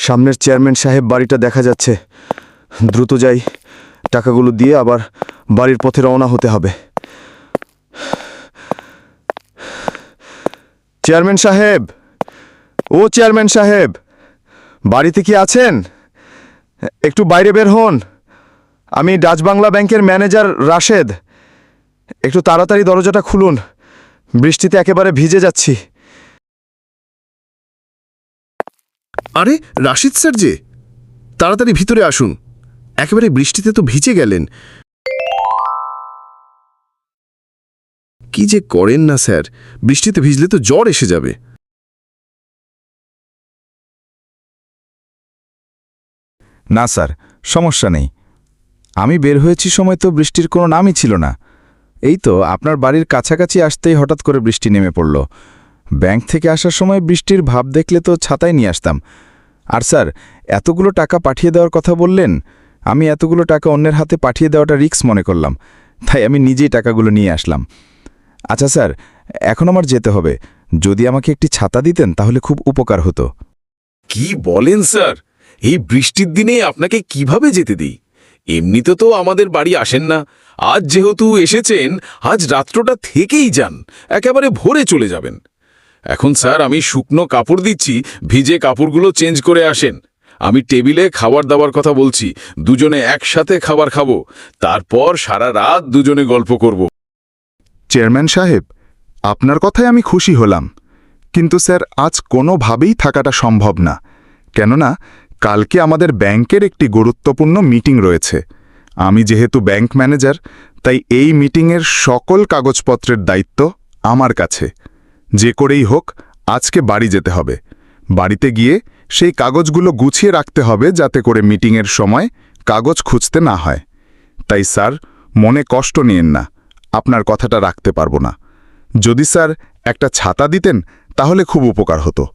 সামনের চেয়ারম্যান সাহেব বাড়িটা দেখা যাচ্ছে। দ্রুত যাই, টাকাগুলো দিয়ে আবার বাড়ির পথে রওনা হতে হবে। চেয়ারম্যান সাহেব! ও চেয়ারম্যান সাহেব, বাড়িতে কি আছেন? একটু বাইরে বের হন। আমি ডাচ বাংলা ব্যাংকের ম্যানেজার রাশেদ। একটু তাড়াতাড়ি দরজাটা খুলুন। বৃষ্টিতে একেবারে ভিজে যাচ্ছি। আরে, রাশিদ স্যার যে। তাড়াতাড়ি ভিতরে আসুন। একেবারে বৃষ্টিতে তো ভিজে গেলেন। কি যে করেন না স্যার। বৃষ্টিতে ভিজলে তো জ্বর এসে যাবে। না স্যার, সমস্যা নেই। আমি বের হয়েছি সময় তো বৃষ্টির কোনো নামই ছিল না। এই তো আপনার বাড়ির কাছাকাছি আসতেই হঠাৎ করে বৃষ্টি নেমে পড়ল। ব্যাংক থেকে আসার সময় বৃষ্টির ভাব দেখলে তো ছাতায় নিয়ে আসতাম। আর স্যার, এতগুলো টাকা পাঠিয়ে দেওয়ার কথা বললেন? আমি এতগুলো টাকা অন্যের হাতে পাঠিয়ে দেওয়াটা রিক্স মনে করলাম। তাই আমি নিজেই টাকাগুলো নিয়ে আসলাম। আচ্ছা স্যার, এখন আমার যেতে হবে। যদি আমাকে একটি ছাতা দিতেন তাহলে খুব উপকার হতো। কি বলেন স্যার? এই বৃষ্টির দিনে আপনাকে কীভাবে যেতে দিই? এমনিতে তো আমাদের বাড়ি আসেন না। আজ যেহেতু এসেছেন, আজ রাত্রটা থেকেই যান। একেবারে ভোরে চলে যাবেন। এখন স্যার, আমি শুকনো কাপড় দিচ্ছি, ভিজে কাপড়গুলো চেঞ্জ করে আসেন। আমি টেবিলে খাবার দাবার কথা বলছি, দুজনে একসাথে খাবার খাব। তারপর সারা রাত দুজনে গল্প করব। চেয়ারম্যান সাহেব, আপনার কথায় আমি খুশি হলাম। কিন্তু স্যার, আজ কোনোভাবেই থাকাটা সম্ভব না। কেননা, কালকে আমাদের ব্যাংকের একটি গুরুত্বপূর্ণ মিটিং রয়েছে। আমি যেহেতু ব্যাংক ম্যানেজার, তাই এই মিটিংয়ের সকল কাগজপত্রের দায়িত্ব আমার কাছে। যে করেই হোক, আজকে বাড়ি যেতে হবে। বাড়িতে গিয়ে সেই কাগজগুলো গুছিয়ে রাখতে হবে যাতে করে মিটিংয়ের সময় কাগজ খুঁজতে না হয়। তাই স্যার, মনে কষ্ট নিয়েন না। আপনার কথাটা রাখতে পারব না। যদি স্যার একটা ছাতা দিতেন, তাহলে খুব উপকার হতো।